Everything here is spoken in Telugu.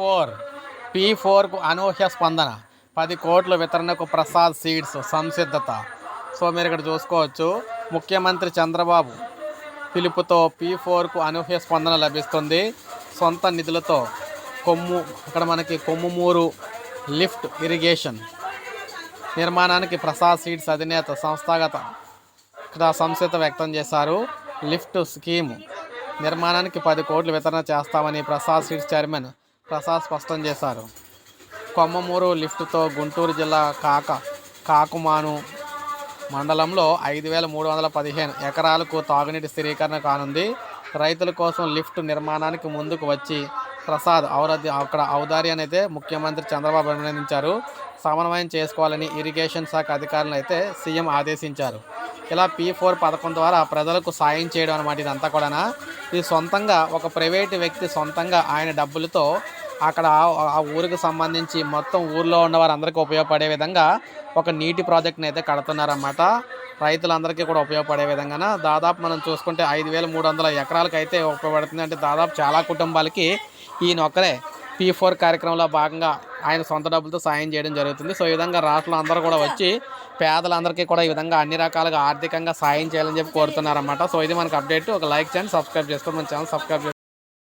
ఫోర్ పీ ఫోర్కు అనూహ్య స్పందన. పది కోట్ల వితరణకు ప్రసాద్ సీడ్స్ సంసిద్ధత. సో మీరు ఇక్కడ చూసుకోవచ్చు. ముఖ్యమంత్రి చంద్రబాబు పిలుపుతో పీ ఫోర్కు అనూహ్య స్పందన లభిస్తుంది. సొంత నిధులతో కొమ్ము ఇక్కడ మనకి కొమ్ముమూరు లిఫ్ట్ ఇరిగేషన్ నిర్మాణానికి ప్రసాద్ సీడ్స్ అధినేత సంస్థాగత ఇక్కడ సంసిద్ధ వ్యక్తం చేశారు. లిఫ్ట్ స్కీము నిర్మాణానికి పది కోట్లు వితరణ చేస్తామని ప్రసాద్ సీడ్స్ చైర్మన్ ప్రసాద్ స్పష్టం చేశారు. కొమ్మమూరు లిఫ్ట్తో గుంటూరు జిల్లా కాక కాకుమాను మండలంలో ఐదు వేల మూడు వందల పదిహేను ఎకరాలకు తాగునీటి స్థిరీకరణ కానుంది. రైతుల కోసం లిఫ్ట్ నిర్మాణానికి ముందుకు వచ్చి ప్రసాద్ ఔరది అక్కడ ఔదార్యాన్ని అయితే ముఖ్యమంత్రి చంద్రబాబు అభినందించారు. సమన్వయం చేసుకోవాలని ఇరిగేషన్ శాఖ అధికారులను అయితే సీఎం ఆదేశించారు. ఇలా పీ ఫోర్ పథకం ద్వారా ప్రజలకు సాయం చేయడం అనమాట ఇదంతా కూడా ఇది సొంతంగా ఒక ప్రైవేటు వ్యక్తి సొంతంగా ఆయన డబ్బులతో అక్కడ ఆ- ఊరికి సంబంధించి మొత్తం ఊర్లో ఉన్న వారందరికీ ఉపయోగపడే విధంగా ఒక నీటి ప్రాజెక్ట్ని అయితే కడుతున్నారన్నమాట. రైతులందరికీ కూడా ఉపయోగపడే విధంగా దాదాపు మనం చూసుకుంటే ఐదు వేల మూడు వందల ఎకరాలకు అయితే ఉపయోగపడుతుంది. అంటే దాదాపు చాలా కుటుంబాలకి ఈయన ఒక్కరే పీ ఫోర్ కార్యక్రమంలో భాగంగా ఆయన సొంత డబ్బులతో సాయం చేయడం జరుగుతుంది. సో ఈ విధంగా రాష్ట్రంలో అందరూ కూడా వచ్చి పేదలందరికీ కూడా ఈ విధంగా అన్ని రకాలుగా ఆర్థికంగా సాయం చేయాలని చెప్పి కోరుతున్నారన్నమాట. సో ఇది మనకు అప్డేట్. ఒక లైక్ చేయండి సబ్స్క్రైబ్ చేసుకోండి. మన ఛానల్ సబ్స్క్రైబ్